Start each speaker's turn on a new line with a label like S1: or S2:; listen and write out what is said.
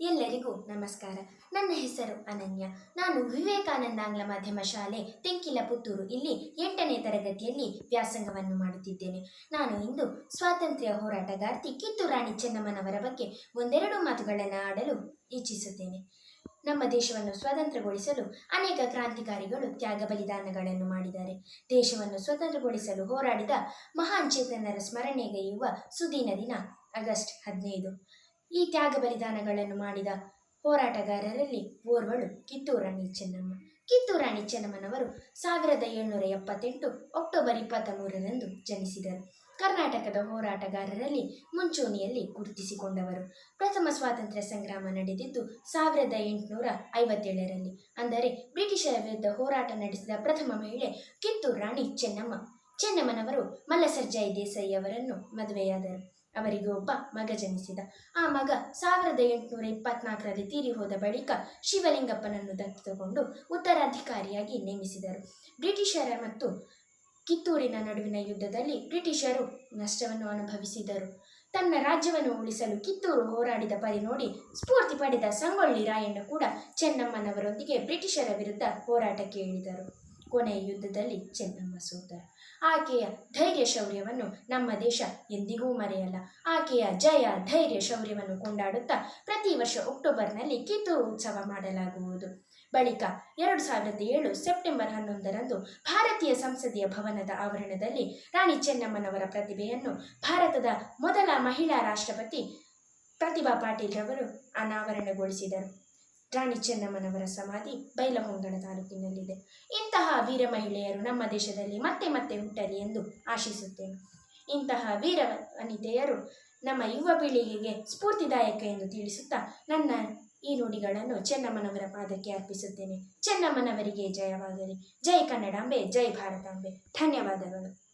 S1: ಎಲ್ಲರಿಗೂ ನಮಸ್ಕಾರ. ನನ್ನ ಹೆಸರು ಅನನ್ಯ. ನಾನು ವಿವೇಕಾನಂದ ಆಂಗ್ಲ ಮಾಧ್ಯಮ ಶಾಲೆ ತೆಂಕಿಲ ಪುತ್ತೂರು ಇಲ್ಲಿ ಎಂಟನೇ ತರಗತಿಯಲ್ಲಿ ವ್ಯಾಸಂಗವನ್ನು ಮಾಡುತ್ತಿದ್ದೇನೆ. ನಾನು ಇಂದು ಸ್ವಾತಂತ್ರ್ಯ ಹೋರಾಟಗಾರ್ತಿ ಕಿತ್ತೂರು ರಾಣಿ ಚೆನ್ನಮ್ಮನವರ ಬಗ್ಗೆ ಒಂದೆರಡು ಮಾತುಗಳನ್ನು ಆಡಲು ಇಚ್ಛಿಸುತ್ತೇನೆ. ನಮ್ಮ ದೇಶವನ್ನು ಸ್ವತಂತ್ರಗೊಳಿಸಲು ಅನೇಕ ಕ್ರಾಂತಿಕಾರಿಗಳು ತ್ಯಾಗ ಬಲಿದಾನಗಳನ್ನು ಮಾಡಿದ್ದಾರೆ. ದೇಶವನ್ನು ಸ್ವತಂತ್ರಗೊಳಿಸಲು ಹೋರಾಡಿದ ಮಹಾನ್ ಚೇತನರ ಸ್ಮರಣೆಗೈಯುವ ಸುದೀನ ದಿನ ಆಗಸ್ಟ್ ಹದಿನೈದು. ಈ ತ್ಯಾಗ ಬಲಿದಾನಗಳನ್ನು ಮಾಡಿದ ಹೋರಾಟಗಾರರಲ್ಲಿ ಓರ್ವಳು ಕಿತ್ತೂರು ರಾಣಿ ಚೆನ್ನಮ್ಮ. ಕಿತ್ತೂರು ರಾಣಿ ಚೆನ್ನಮ್ಮನವರು ಸಾವಿರದ ಏಳ್ನೂರ ಎಪ್ಪತ್ತೆಂಟು ಅಕ್ಟೋಬರ್ ಇಪ್ಪತ್ತ ಮೂರರಂದು ಜನಿಸಿದರು. ಕರ್ನಾಟಕದ ಹೋರಾಟಗಾರರಲ್ಲಿ ಮುಂಚೂಣಿಯಲ್ಲಿ ಗುರುತಿಸಿಕೊಂಡವರು. ಪ್ರಥಮ ಸ್ವಾತಂತ್ರ್ಯ ಸಂಗ್ರಾಮ ನಡೆದಿದ್ದು ಸಾವಿರದ ಎಂಟುನೂರ ಐವತ್ತೇಳರಲ್ಲಿ. ಅಂದರೆ ಬ್ರಿಟಿಷರ ವಿರುದ್ಧ ಹೋರಾಟ ನಡೆಸಿದ ಪ್ರಥಮ ಮಹಿಳೆ ಕಿತ್ತೂರು ರಾಣಿ ಚೆನ್ನಮ್ಮ. ಚೆನ್ನಮ್ಮನವರು ಮಲ್ಲಸರ್ಜಾಯಿ ದೇಸಾಯಿ ಅವರನ್ನು ಮದುವೆಯಾದರು. ಅವರಿಗೆ ಒಬ್ಬ ಮಗ ಜನಿಸಿದ. ಆ ಮಗ ಸಾವಿರದ ಎಂಟುನೂರ ಇಪ್ಪತ್ನಾಲ್ಕರಲ್ಲಿ ತೀರಿ ಹೋದ ಬಳಿಕ ಶಿವಲಿಂಗಪ್ಪನನ್ನು ದತ್ತುಕೊಂಡು ಉತ್ತರಾಧಿಕಾರಿಯಾಗಿ ನೇಮಿಸಿದರು. ಬ್ರಿಟಿಷರ ಮತ್ತು ಕಿತ್ತೂರಿನ ನಡುವಿನ ಯುದ್ಧದಲ್ಲಿ ಬ್ರಿಟಿಷರು ನಷ್ಟವನ್ನು ಅನುಭವಿಸಿದರು. ತನ್ನ ರಾಜ್ಯವನ್ನು ಉಳಿಸಲು ಕಿತ್ತೂರು ಹೋರಾಡಿದ ಪರಿ ನೋಡಿ ಸ್ಫೂರ್ತಿ ಪಡೆದ ಸಂಗೊಳ್ಳಿ ರಾಯಣ್ಣ ಕೂಡ ಚೆನ್ನಮ್ಮನವರೊಂದಿಗೆ ಬ್ರಿಟಿಷರ ವಿರುದ್ಧ ಹೋರಾಟಕ್ಕೆ ಇಳಿದರು. ಕೊನೆಯ ಯುದ್ಧದಲ್ಲಿ ಚೆನ್ನಮ್ಮ ಸೋತರು ಆಕೆಯ ಧೈರ್ಯ ಶೌರ್ಯವನ್ನು ನಮ್ಮ ದೇಶ ಎಂದಿಗೂ ಮರೆಯಲ್ಲ. ಆಕೆಯ ಜಯ ಧೈರ್ಯ ಶೌರ್ಯವನ್ನು ಕೊಂಡಾಡುತ್ತಾ ಪ್ರತಿ ವರ್ಷ ಅಕ್ಟೋಬರ್ನಲ್ಲಿ ಕಿತ್ತೂರು ಉತ್ಸವ ಮಾಡಲಾಗುವುದು. ಬಳಿಕ ಎರಡು ಸಾವಿರದ ಏಳು ಸೆಪ್ಟೆಂಬರ್ ಹನ್ನೊಂದರಂದು ಭಾರತೀಯ ಸಂಸದೀಯ ಭವನದ ಆವರಣದಲ್ಲಿ ರಾಣಿ ಚೆನ್ನಮ್ಮನವರ ಪ್ರತಿಭೆಯನ್ನು ಭಾರತದ ಮೊದಲ ಮಹಿಳಾ ರಾಷ್ಟ್ರಪತಿ ಪ್ರತಿಭಾ ಪಾಟೀಲ್ ರವರು ಅನಾವರಣಗೊಳಿಸಿದರು. ರಾಣಿ ಚೆನ್ನಮ್ಮನವರ ಸಮಾಧಿ ಬೈಲಹೊಂಗಣ ತಾಲೂಕಿನಲ್ಲಿದೆ. ವೀರ ಮಹಿಳೆಯರು ನಮ್ಮ ದೇಶದಲ್ಲಿ ಮತ್ತೆ ಮತ್ತೆ ಹುಟ್ಟಲಿ ಎಂದು ಆಶಿಸುತ್ತೇನೆ. ಇಂತಹ ವೀರ ವನಿತೆಯರು ನಮ್ಮ ಯುವ ಪೀಳಿಗೆಗೆ ಸ್ಫೂರ್ತಿದಾಯಕ ಎಂದು ತಿಳಿಸುತ್ತಾ ನನ್ನ ಈ ನುಡಿಗಳನ್ನು ಚೆನ್ನಮ್ಮನವರ ಪಾದಕ್ಕೆ ಅರ್ಪಿಸುತ್ತೇನೆ. ಚೆನ್ನಮ್ಮನವರಿಗೆ ಜಯವಾಗಲಿ. ಜೈ ಕನ್ನಡಾಂಬೆ, ಜೈ ಭಾರತಾಂಬೆ. ಧನ್ಯವಾದಗಳು.